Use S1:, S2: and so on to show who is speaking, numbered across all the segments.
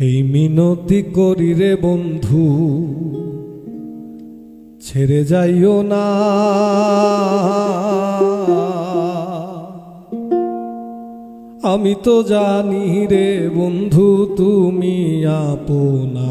S1: এই মিনতি করি রে বন্ধু, ছেড়ে যাইও না। আমি তো জানি রে বন্ধু, তুমি আপনা।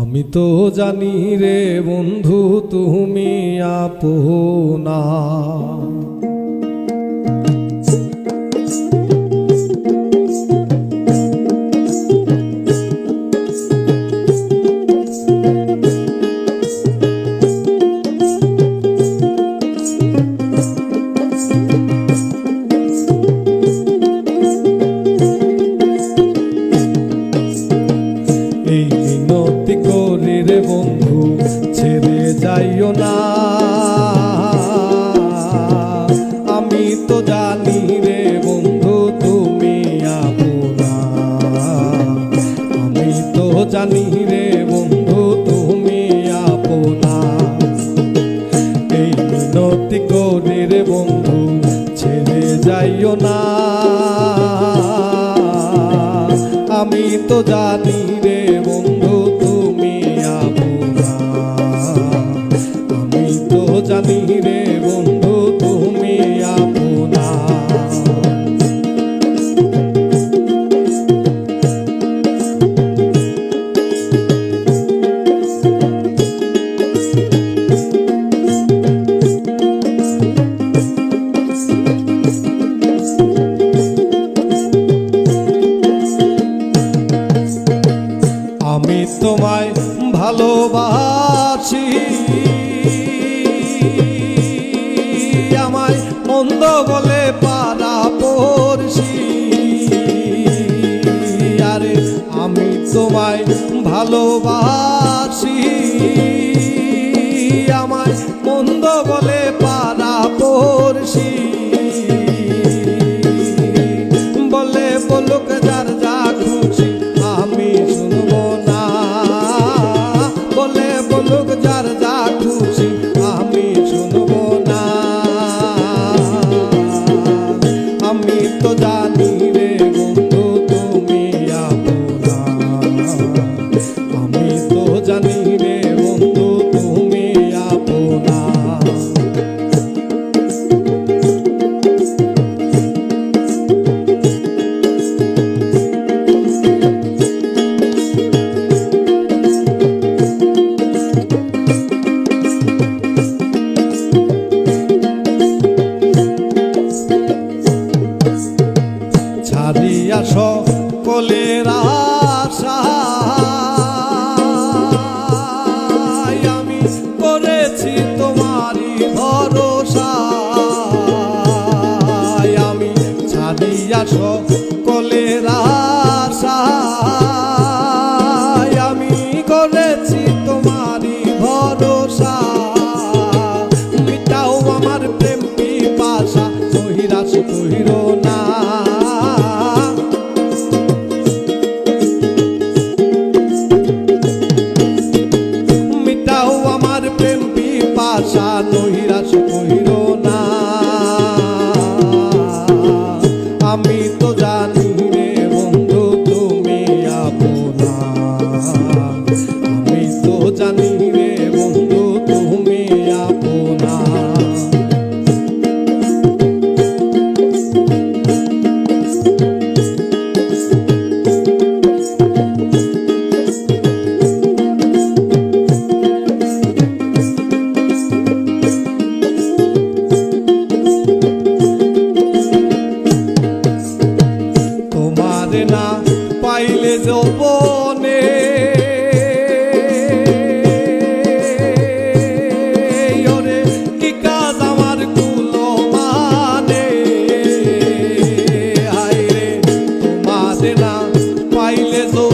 S1: আমি তো জানি রে বন্ধু, তুমি আপনা। জানি রে বন্ধু, তুমি আপনা। এই মিনতি করি রে বন্ধু, ছেড়ে যাইও না। আমি তো জানি ভালোবাসি। আমায় মন্দ বলে পারা পড়ছি। ছাড়িয়া সকলের আশা। আমি করেছি তোমারই ভরসা। আমি ছাড়িয়া সকলের Elohim আসে না পাইলে জোর